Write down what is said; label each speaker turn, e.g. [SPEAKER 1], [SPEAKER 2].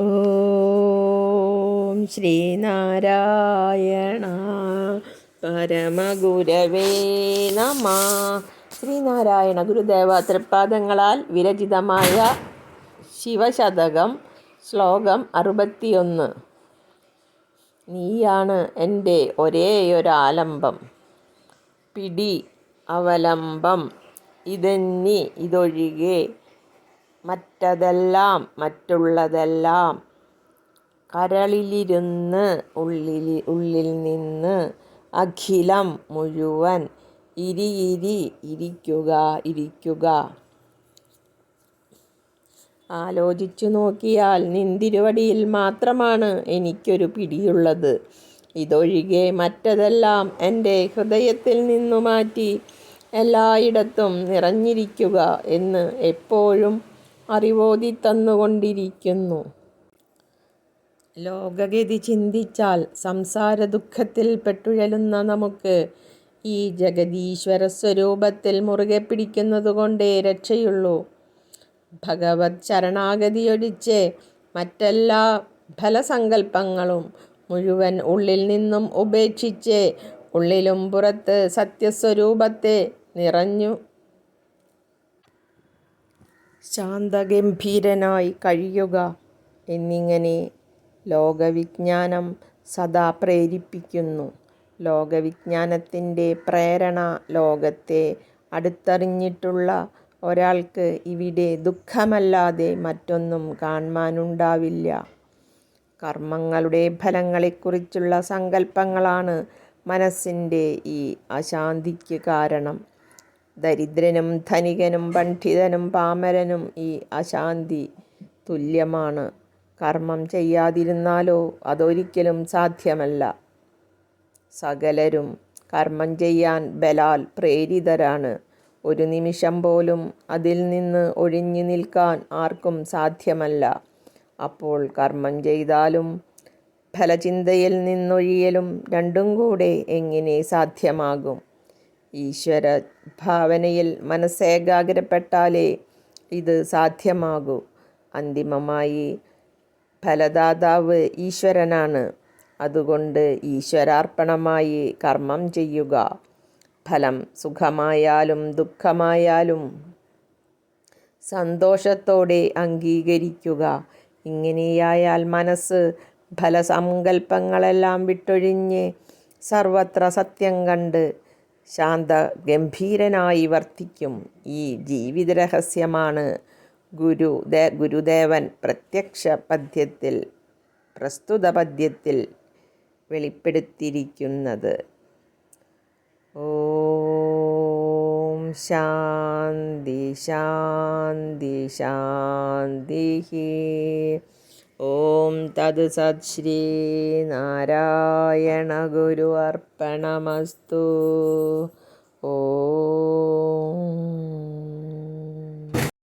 [SPEAKER 1] ഓം ശ്രീനാരായണ പരമഗുരവേ നമ. ശ്രീനാരായണ ഗുരുദേവ തൃപ്പാദങ്ങളാൽ വിരചിതമായ ശിവശതകം ശ്ലോകം അറുപത്തിയൊന്ന്. നീയാണ് എന്റെ ഒരേയൊരാലംബം. പിടി അവലംബം. ഇതെന്നി ഇതൊഴികെ മറ്റതെല്ലാം മറ്റുള്ളതെല്ലാം കരളിലിരുന്ന് ഉള്ളിൽ ഉള്ളിൽ നിന്ന് അഖിലം മുഴുവൻ ഇരി ഇരി ഇരിക്കുക ഇരിക്കുക. ആലോചിച്ചു നോക്കിയാൽ നിന്തിരുവടിയിൽ മാത്രമാണ് എനിക്കൊരു പിടിയുള്ളത്. ഇതൊഴികെ മറ്റതെല്ലാം എന്റെ ഹൃദയത്തിൽ നിന്നു മാറ്റി എല്ലായിടത്തും നിറഞ്ഞിരിക്കുക എന്ന് എപ്പോഴും അറിവോതി തന്നുകൊണ്ടിരിക്കുന്നു ലോകഗതി ചിന്തിച്ചാൽ സംസാര ദുഃഖത്തിൽ പെട്ടുഴലുന്ന നമുക്ക് ഈ ജഗതീശ്വര സ്വരൂപത്തിൽ മുറുകെ പിടിക്കുന്നതുകൊണ്ടേ രക്ഷയുള്ളൂ. ഭഗവത് ശരണാഗതിയൊഴിച്ച് മറ്റെല്ലാ ഫലസങ്കല്പങ്ങളും മുഴുവൻ ഉള്ളിൽ നിന്നും ഉപേക്ഷിച്ച് ഉള്ളിലും പുറത്ത് സത്യസ്വരൂപത്തെ നിറഞ്ഞു ശാന്തഗംഭീരനായി കഴിയുക എന്നിങ്ങനെ ലോകവിജ്ഞാനം സദാ പ്രേരിപ്പിക്കുന്നു. ലോകവിജ്ഞാനത്തിന്റെ പ്രേരണ ലോകത്തെ അടുത്തറിഞ്ഞിട്ടുള്ള ഒരാൾക്ക് ഇവിടെ ദുഃഖമല്ലാതെ മറ്റൊന്നും കാണുവാനുണ്ടാവില്ല കർമ്മങ്ങളുടെ ഫലങ്ങളെക്കുറിച്ചുള്ള സങ്കല്പങ്ങളാണ് മനസ്സിന്റെ ഈ അശാന്തിക്ക് കാരണം. ദരിദ്രനും ധനികനും പണ്ഡിതനും പാമരനും ഈ അശാന്തി തുല്യമാണ്. കർമ്മം ചെയ്യാതിരുന്നാലോ അതൊരിക്കലും സാധ്യമല്ല. സകലരും കർമ്മം ചെയ്യാൻ ബലാൽ പ്രേരിതരാണ്. ഒരു നിമിഷം പോലും അതിൽ നിന്ന് ഒഴിഞ്ഞു നിൽക്കാൻ ആർക്കും സാധ്യമല്ല. അപ്പോൾ കർമ്മം ചെയ്താലും ഫലചിന്തയിൽ നിന്നൊഴിയലും രണ്ടും കൂടെ എങ്ങനെ സാധ്യമാകും? ഈശ്വര ഭാവനയിൽ മനസ്സേകാഗ്രപ്പെട്ടാലേ ഇത് സാധ്യമാകൂ. അന്തിമമായി ഫലദാതാവ് ഈശ്വരനാണ്. അതുകൊണ്ട് ഈശ്വരാർപ്പണമായി കർമ്മം ചെയ്യുക. ഫലം സുഖമായാലും ദുഃഖമായാലും സന്തോഷത്തോടെ അംഗീകരിക്കുക. ഇങ്ങനെയായാൽ മനസ്സ് ഫലസങ്കല്പങ്ങളെല്ലാം വിട്ടൊഴിഞ്ഞ് സർവത്ര സത്യം കണ്ട് ശാന്ത ഗംഭീരനായി വർത്തിക്കും ഈ ജീവിത രഹസ്യമാണ് ഗുരു ഗുരുദേവൻ പ്രത്യക്ഷ പദ്യത്തിൽ പ്രസ്തുത പദ്യത്തിൽ വെളിപ്പെടുത്തിയിരിക്കുന്നത്. ഓം ശാന്തി ശാന്തി ശാന്തി ഓം തത് സത് ശ്രീ നാരായണ ഗുരു അർപ്പണമസ്തു. ഓം.